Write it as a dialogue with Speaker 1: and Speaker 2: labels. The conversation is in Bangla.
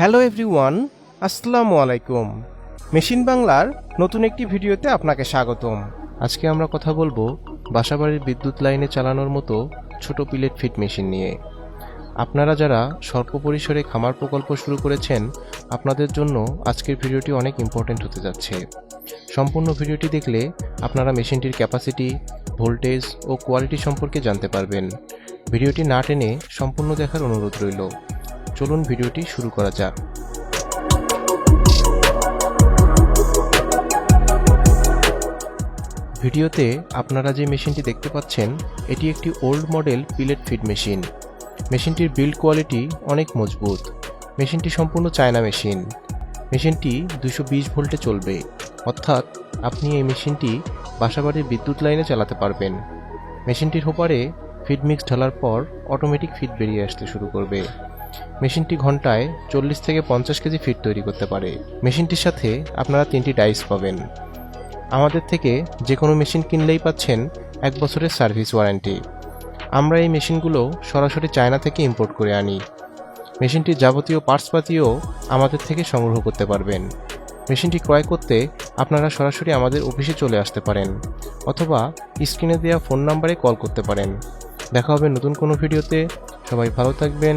Speaker 1: হ্যালো এভরিওয়ান, আসসালামু আলাইকুম। মেশিন বাংলার নতুন একটি ভিডিওতে আপনাকে স্বাগতম।
Speaker 2: আজকে আমরা কথা বলব বাসাবাড়ির বিদ্যুৎ লাইনে চালানোর মতো ছোট পিলেট ফিট মেশিন নিয়ে। আপনারা যারা স্বল্প পরিসরে খামার প্রকল্প শুরু করেছেন, আপনাদের জন্য আজকের ভিডিওটি অনেক ইম্পর্ট্যান্ট হতে যাচ্ছে। সম্পূর্ণ ভিডিওটি দেখলে আপনারা মেশিনটির ক্যাপাসিটি ভোল্টেজ ও কোয়ালিটি সম্পর্কে জানতে পারবেন। ভিডিওটি না টেনে সম্পূর্ণ দেখার অনুরোধ রইল। চলুন ভিডিওটি শুরু করা যাক। ভিডিওতে আপনারা যে মেশিনটি দেখতে পাচ্ছেন, এটি একটি old model pellet feed machine. মেশিনটির build quality অনেক মজবুত। মেশিনটি সম্পূর্ণ চায়না মেশিন। মেশিনটি দুশো বিশ ভোল্টে চলবে। অর্থাৎ আপনি এই মেশিনটি বাসাবাড়ির বিদ্যুৎ লাইনে চালাতে পারবেন। মেশিনটির হোপারে ফিড মিক্স ঢালার পর অটোমেটিক ফিড বেরিয়ে আসতে শুরু করবে। মেশিনটি ঘন্টায় চল্লিশ থেকে পঞ্চাশ কেজি ফিড তৈরি করতে পারে। মেশিনটির সাথে আপনারা তিনটি ডাইস পাবেন। আমাদের থেকে যে কোনো মেশিন কিনলেই পাচ্ছেন এক বছরের সার্ভিস ওয়ারেন্টি। আমরা এই মেশিনগুলো সরাসরি চায়না থেকে ইম্পোর্ট করে আনি। মেশিনটির যাবতীয় পার্টসপাতিও আমাদের থেকে সংগ্রহ করতে পারবেন। মেশিনটি ক্রয় করতে আপনারা সরাসরি আমাদের অফিসে চলে আসতে পারেন অথবা স্ক্রিনে দেওয়া ফোন নাম্বারে কল করতে পারেন। দেখা হবে নতুন কোনো ভিডিওতে। সবাই ভালো থাকবেন।